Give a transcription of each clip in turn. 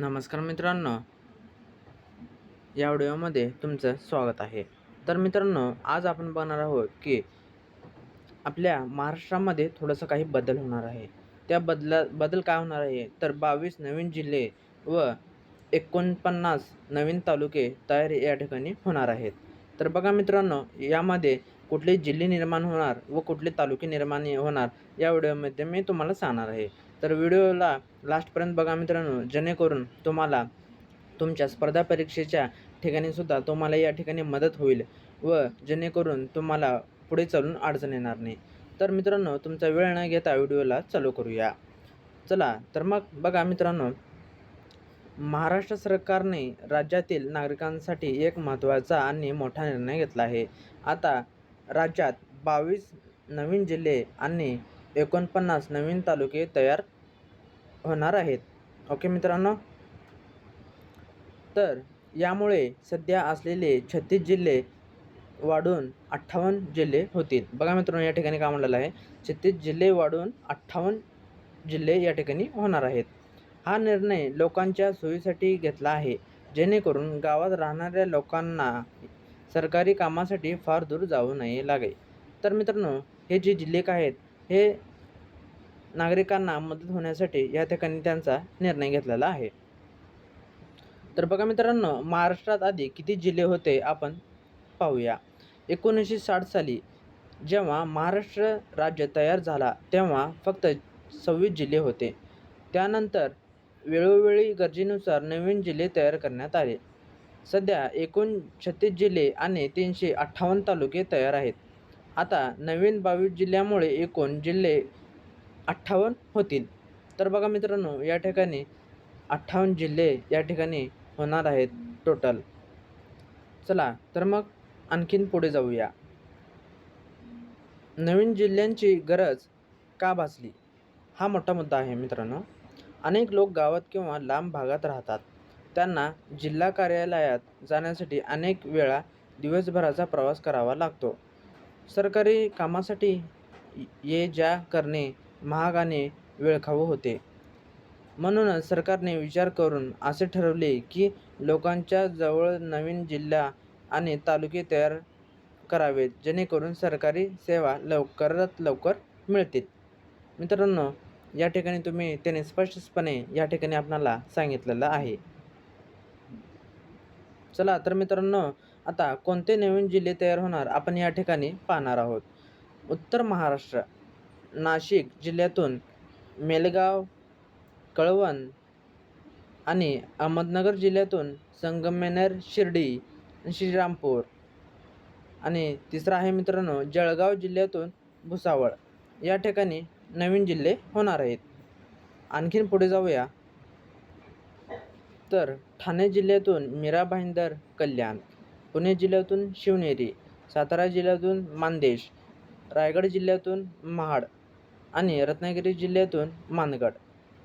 नमस्कार मित्रांनो. या व्हिडिओमध्ये तुमचं स्वागत आहे. तर मित्रांनो आज आपण बघणार आहोत की आपल्या महाराष्ट्रामध्ये थोडंसं काही बदल होणार आहे. त्या बदला बदल काय होणार आहे? तर बावीस नवीन जिल्हे व एकोणपन्नास नवीन तालुके तयार या ठिकाणी होणार आहेत. तर बघा मित्रांनो यामध्ये कुठले जिल्हे निर्माण होणार व कुठले तालुके निर्माण होणार या व्हिडिओमध्ये मी तुम्हाला सांगणार आहे. तर व्हिडिओला लास्टपर्यंत बघा मित्रांनो जेणेकरून तुम्हाला तुमच्या स्पर्धा परीक्षेच्या ठिकाणीसुद्धा तुम्हाला या ठिकाणी मदत होईल व जेणेकरून तुम्हाला पुढे चालून अडचण येणार नाही. तर मित्रांनो तुमचा वेळ न घेता व्हिडिओला चालू करूया. चला तर मग बघा मित्रांनो महाराष्ट्र सरकारने राज्यातील नागरिकांसाठी एक महत्त्वाचा आणि मोठा निर्णय घेतला आहे. आता राज्यात बावीस नवीन जिल्हे आणि एकोणपन्नास नवीन तालुके तयार होणार आहेत. ओके मित्रांनो? तर यामुळे सध्या असलेले छत्तीस जिल्हे वाढून अठ्ठावन्न जिल्हे होतील. बघा मित्रांनो या ठिकाणी काय म्हणलेलं आहे? छत्तीस जिल्हे वाढून अठ्ठावन्न जिल्हे या ठिकाणी होणार आहेत. हा निर्णय लोकांच्या सोयीसाठी घेतला आहे. जेणेकरून गावात राहणाऱ्या लोकांना सरकारी कामासाठी फार दूर जाऊ नये लागे. तर मित्रांनो हे जे जिल्हे आहेत हे नागरिकांना मदत होण्यासाठी या ठिकाणी त्यांचा निर्णय घेतलेला आहे. तर बघा मित्रांनो महाराष्ट्रात आधी किती जिल्हे होते आपण पाहूया. एकोणीसशे साठ साली जेव्हा महाराष्ट्र राज्य तयार झाला तेव्हा फक्त सव्वीस जिल्हे होते. त्यानंतर वेळोवेळी गरजेनुसार नवीन जिल्हे तयार करण्यात आले. सध्या एकूण छत्तीस जिल्हे आणि तीनशे अठ्ठावन्न तालुके तयार आहेत. आता नवीन बावीस जिल्ह्यामुळे एकूण जिल्हे अठ्ठावन्न होतील. तर बघा मित्रांनो या ठिकाणी अठ्ठावन्न जिल्हे या ठिकाणी होणार आहेत टोटल चला तर मग आणखीन पुढे जाऊया. नवीन जिल्ह्यांची गरज का भासली? हा मोठा मुद्दा आहे मित्रांनो. अनेक लोक गावात किंवा लांब भागात राहतात. त्यांना जिल्हा कार्यालयात जाण्यासाठी अनेक वेळा दिवसभराचा प्रवास करावा लागतो. सरकारी कामासाठी ये जा करणे महाग आणि वेळखाऊ होते. म्हणूनच सरकारने विचार करून असे ठरवले की लोकांच्या जवळ नवीन जिल्हा आणि तालुके तयार करावेत जेणेकरून सरकारी सेवा लवकरात लवकर मिळतील. मित्रांनो या ठिकाणी तुम्ही त्याने स्पष्टपणे या ठिकाणी आपणाला सांगितलेलं आहे. चला तर मित्रांनो आता कोणते नवीन जिल्हे तयार होणार आपण या ठिकाणी पाहणार आहोत. उत्तर महाराष्ट्र नाशिक जिल्ह्यातून मेलगाव कळवण आणि अहमदनगर जिल्ह्यातून संगमेनेर शिर्डी श्रीरामपूर आणि तिसरा आहे मित्रांनो जळगाव जिल्ह्यातून भुसावळ. या ठिकाणी नवीन जिल्हे होणार आहेत. आणखीन पुढे जाऊया. तर ठाणे जिल्ह्यातून मीरा भाईंदर कल्याण पुणे जिल्ह्यातून शिवनेरी सातारा जिल्ह्यातून मानदेश रायगड जिल्ह्यातून महाड आणि रत्नागिरी जिल्ह्यातून मानगड.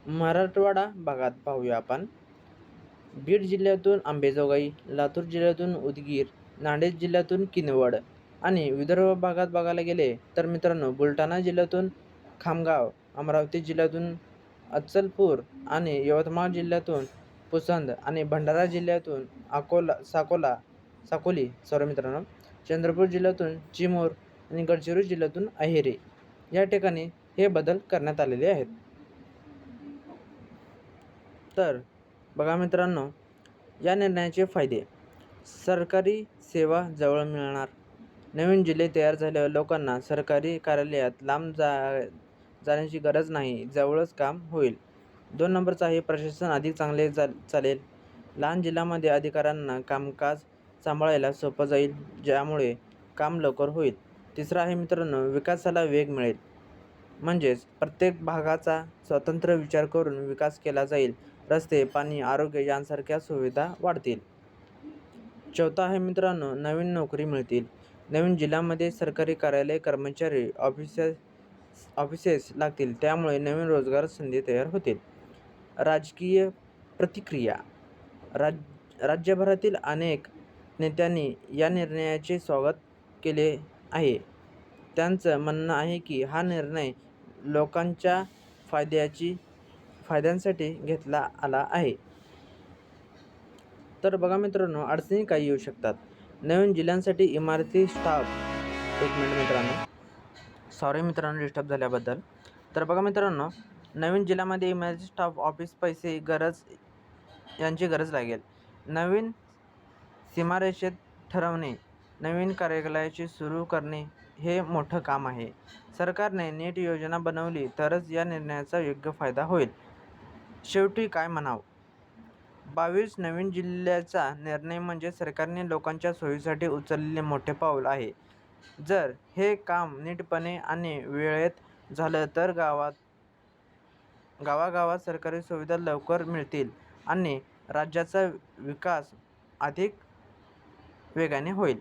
मराठवाडा भागात पाहूया आपण. बीड जिल्ह्यातून आंबेजोगाई लातूर जिल्ह्यातून उदगीर नांदेड जिल्ह्यातून किनवड आणि विदर्भ भागात बघायला गेले तर मित्रांनो बुलढाणा जिल्ह्यातून खामगाव अमरावती जिल्ह्यातून अचलपूर आणि यवतमाळ जिल्ह्यातून पुसंद आणि भंडारा जिल्ह्यातून अकोला साकोला साकोली सॉरी मित्रांनो चंद्रपूर जिल्ह्यातून चिमूर आणि गडचिरोली जिल्ह्यातून अहेरी या ठिकाणी हे बदल करण्यात आलेले आहेत. तर बघा मित्रांनो या निर्णयाचे फायदे. सरकारी सेवा जवळ मिळणार. नवीन जिल्हे तयार झाल्यावर लोकांना सरकारी कार्यालयात लांब जा जाण्याची गरज नाही. जवळच काम होईल. दोन नंबरचं आहे प्रशासन अधिक चांगले चाल चालेल. लहान जिल्ह्यामध्ये अधिकाऱ्यांना कामकाज सांभाळायला सोपं जाईल ज्यामुळे काम लवकर होईल. तिसरं आहे मित्रांनो विकासाला वेग मिळेल. म्हणजेच प्रत्येक भागाचा स्वतंत्र विचार करून विकास केला जाईल. रस्ते पाणी आरोग्य यांसारख्या सुविधा वाढतील. चौथा आहे मित्रांनो नवीन नोकरी मिळतील. नवीन जिल्ह्यामध्ये सरकारी कार्यालय कर्मचारी ऑफिसेस ऑफिसेस लागतील. त्यामुळे नवीन रोजगार संधी तयार होतील. राजकीय प्रतिक्रिया. राज राज्यभरातील अनेक नेत्यांनी या निर्णयाचे स्वागत केले आहे. त्यांचं म्हणणं आहे की हा निर्णय लोकांच्या फायद्याची फायद्यांसाठी घेतला आला आहे. तर बघा मित्रांनो अडचणी काही येऊ शकतात. नवीन जिल्ह्यांसाठी इमारती स्टाफ. एक मिनिट मित्रांनो. सॉरी मित्रांनो डिस्टर्ब झाल्याबद्दल. तर बघा मित्रांनो नवीन जिल्ह्यामध्ये इमर्जन्सी स्टाफ ऑफिस पैसे गरज यांची गरज लागेल. नवीन सीमारेषेत ठरवणे नवीन कार्यालयाची सुरू करणे हे मोठं काम आहे. सरकारने नीट योजना बनवली तरच या निर्णयाचा योग्य फायदा होईल. शेवटी काय म्हणावं? बावीस नवीन जिल्ह्याचा निर्णय म्हणजे सरकारने लोकांच्या सोयीसाठी उचललेले मोठे पाऊल आहे. जर हे काम नीटपणे आणि वेळेत झालं तर गावात गावागावात सरकारी सुविधा लवकर मिळतील आणि राज्याचा विकास अधिक वेगाने होईल.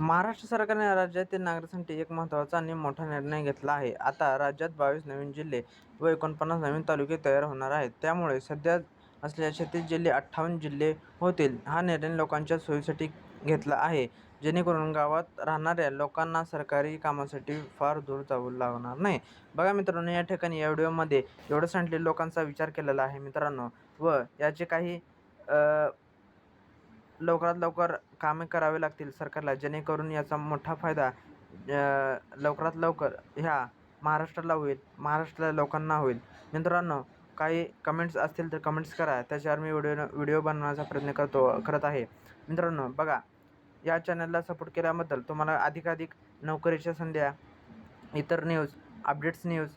महाराष्ट्र सरकारने राज्यातील नागरिकांसाठी एक महत्त्वाचा आणि मोठा निर्णय घेतला आहे. आता राज्यात बावीस नवीन जिल्हे व एकोणपन्नास नवीन तालुके तयार होणार आहेत. त्यामुळे सध्या असलेल्या छत्तीस जिल्हे अठ्ठावन्न जिल्हे होतील हा निर्णय लोकांच्या सोयीसाठी घेतला आहे. जेणेकरून गावात राहणाऱ्या लोकांना सरकारी कामासाठी फार दूर जाऊ लागणार नाही. बघा मित्रांनो या ठिकाणी या व्हिडिओमध्ये एवढं सांडले लोकांचा विचार केलेला आहे मित्रांनो. व याचे काही लवकरात लवकर कामे करावे लागतील सरकारला जेणेकरून याचा मोठा फायदा लवकरात लवकर ह्या महाराष्ट्राला होईल महाराष्ट्राला लोकांना होईल. मित्रांनो काही कमेंट्स असतील तर कमेंट्स करा. त्याच्यावर मी व्हिडिओ व्हिडिओ बनवण्याचा प्रयत्न करतो करत आहे. मित्रांनो बघा या चॅनलला सपोर्ट केल्याबद्दल तुम्हाला अधिकाधिक नोकरीच्या संध्या इतर न्यूज अपडेट्स न्यूज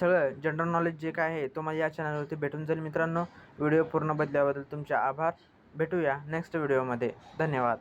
सगळं जनरल नॉलेज जे काय आहे तुम्हाला या चॅनलवरती भेटून जाईल. मित्रांनो व्हिडिओ पूर्ण बदल्याबद्दल तुमचे आभार. भेटूया नेक्स्ट व्हिडिओमध्ये धन्यवाद.